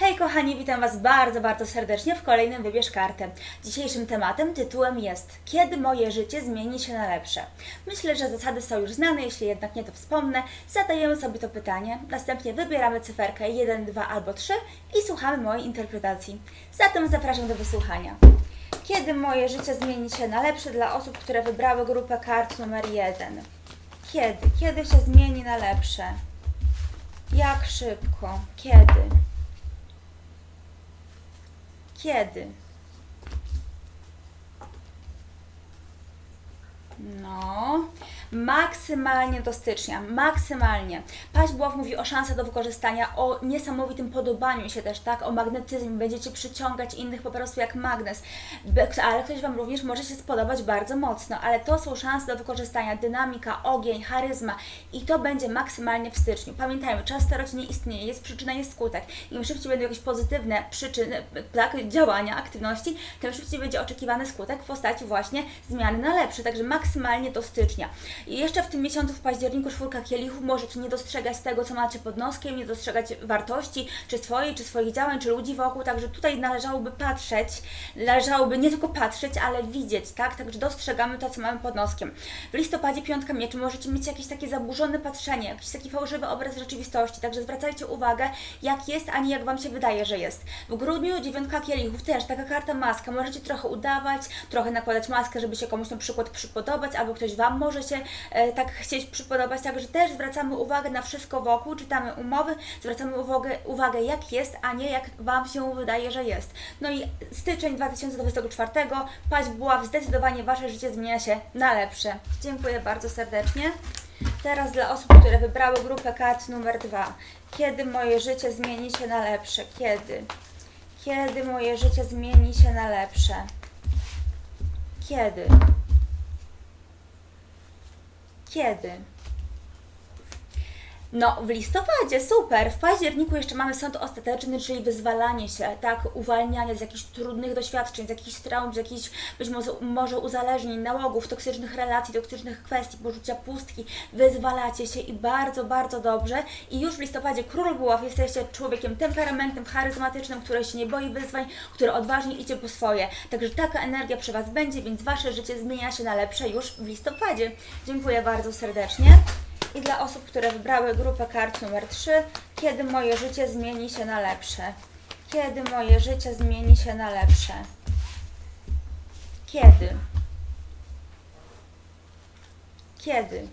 Hej kochani, witam Was bardzo, bardzo serdecznie w kolejnym Wybierz Kartę. Dzisiejszym tematem, tytułem jest Kiedy moje życie zmieni się na lepsze? Myślę, że zasady są już znane, jeśli jednak nie to wspomnę. Zadajemy sobie to pytanie, następnie wybieramy cyferkę 1, 2 albo 3 i słuchamy mojej interpretacji. Zatem zapraszam do wysłuchania. Kiedy moje życie zmieni się na lepsze dla osób, które wybrały grupę kart numer 1? Kiedy? Kiedy się zmieni na lepsze? Jak szybko? Kiedy? Kiedy? No, maksymalnie do stycznia, maksymalnie. Paźbłow mówi o szansach do wykorzystania, o niesamowitym podobaniu się też, tak? O magnetyzmie, będziecie przyciągać innych po prostu jak magnes, ale ktoś Wam również może się spodobać bardzo mocno, ale to są szanse do wykorzystania, dynamika, ogień, charyzma i to będzie maksymalnie w styczniu. Pamiętajmy, czas staroci nie istnieje, jest przyczyna, jest skutek. Im szybciej będą jakieś pozytywne przyczyny, tak, działania, aktywności, tym szybciej będzie oczekiwany skutek w postaci właśnie zmiany na lepsze, także maksymalnie do stycznia. I jeszcze w tym miesiącu, w październiku, czwórka kielichów, możecie nie dostrzegać tego, co macie pod noskiem, nie dostrzegać wartości, czy swojej, czy swoich działań, czy ludzi wokół, także tutaj należałoby patrzeć, należałoby nie tylko patrzeć, ale widzieć, tak? Także dostrzegamy to, co mamy pod noskiem. W listopadzie piątka mieczy możecie mieć jakieś takie zaburzone patrzenie, jakiś taki fałszywy obraz rzeczywistości, także zwracajcie uwagę, jak jest, a nie jak Wam się wydaje, że jest. W grudniu dziewiątka kielichów też, taka karta maska, możecie trochę udawać, trochę nakładać maskę, żeby się komuś na przykład przypodobać, albo ktoś Wam może się tak chcieć przypodobać, także też zwracamy uwagę na wszystko wokół, czytamy umowy, zwracamy uwagę, uwagę jak jest, a nie jak Wam się wydaje, że jest. No i styczeń 2024, paźbław, zdecydowanie Wasze życie zmienia się na lepsze. Dziękuję bardzo serdecznie. Teraz dla osób, które wybrały grupę kart numer dwa. Kiedy moje życie zmieni się na lepsze? Kiedy? Kiedy moje życie zmieni się na lepsze? Kiedy? Kiedy? No, w listopadzie, super. W październiku jeszcze mamy sąd ostateczny, czyli wyzwalanie się, tak, uwalnianie z jakichś trudnych doświadczeń, z jakichś traum, z jakichś być może, może uzależnień, nałogów, toksycznych relacji, toksycznych kwestii, poczucia pustki. Wyzwalacie się i bardzo, bardzo dobrze. I już w listopadzie król buław jesteście człowiekiem temperamentem, charyzmatycznym, który się nie boi wyzwań, który odważnie idzie po swoje. Także taka energia przy Was będzie, więc Wasze życie zmienia się na lepsze już w listopadzie. Dziękuję bardzo serdecznie. I dla osób, które wybrały grupę kart numer 3, kiedy moje życie zmieni się na lepsze? Kiedy moje życie zmieni się na lepsze? Kiedy? Kiedy?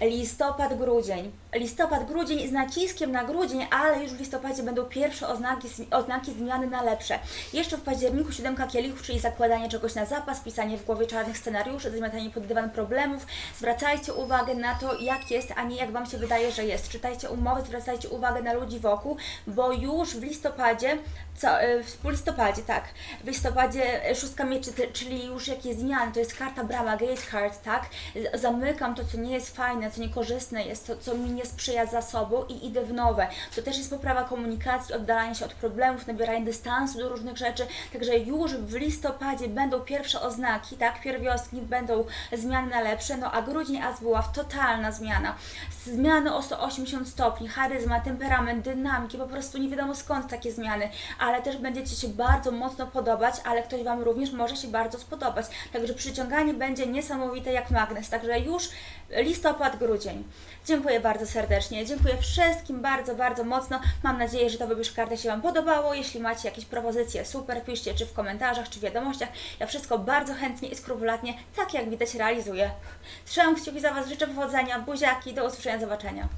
Listopad, grudzień. Listopad, grudzień z naciskiem na grudzień, ale już w listopadzie będą pierwsze oznaki, oznaki zmiany na lepsze. Jeszcze w październiku siódemka kielichów, czyli zakładanie czegoś na zapas, pisanie w głowie czarnych scenariuszy, zamiatanie pod dywan problemów. Zwracajcie uwagę na to, jak jest, a nie jak Wam się wydaje, że jest. Czytajcie umowy, zwracajcie uwagę na ludzi wokół, bo już w listopadzie, co, y, w listopadzie, tak, w listopadzie y, szóstka mieczy, czyli już jakieś zmiany, to jest karta brama, gate card, tak, zamykam to, co nie jest fajne, co niekorzystne jest, to, co mi nie sprzyja zasobom i idę w nowe. To też jest poprawa komunikacji, oddalanie się od problemów, nabieranie dystansu do różnych rzeczy, także już w listopadzie będą pierwsze oznaki, tak, pierwiostki będą zmiany na lepsze, no a grudzień aż była totalna zmiana. Zmiany o 180 stopni, charyzma, temperament, dynamiki, po prostu nie wiadomo skąd takie zmiany, ale też będziecie się bardzo mocno podobać, ale ktoś Wam również może się bardzo spodobać. Także przyciąganie będzie niesamowite jak magnes. Także już listopad, grudzień. Dziękuję bardzo serdecznie. Dziękuję wszystkim bardzo, bardzo mocno. Mam nadzieję, że to wybierz kartę się Wam podobało. Jeśli macie jakieś propozycje, super, piszcie czy w komentarzach, czy w wiadomościach. Ja wszystko bardzo chętnie i skrupulatnie, tak jak widać, realizuję. Trzymam kciuki za Was, życzę powodzenia, buziaki, do usłyszenia, zobaczenia.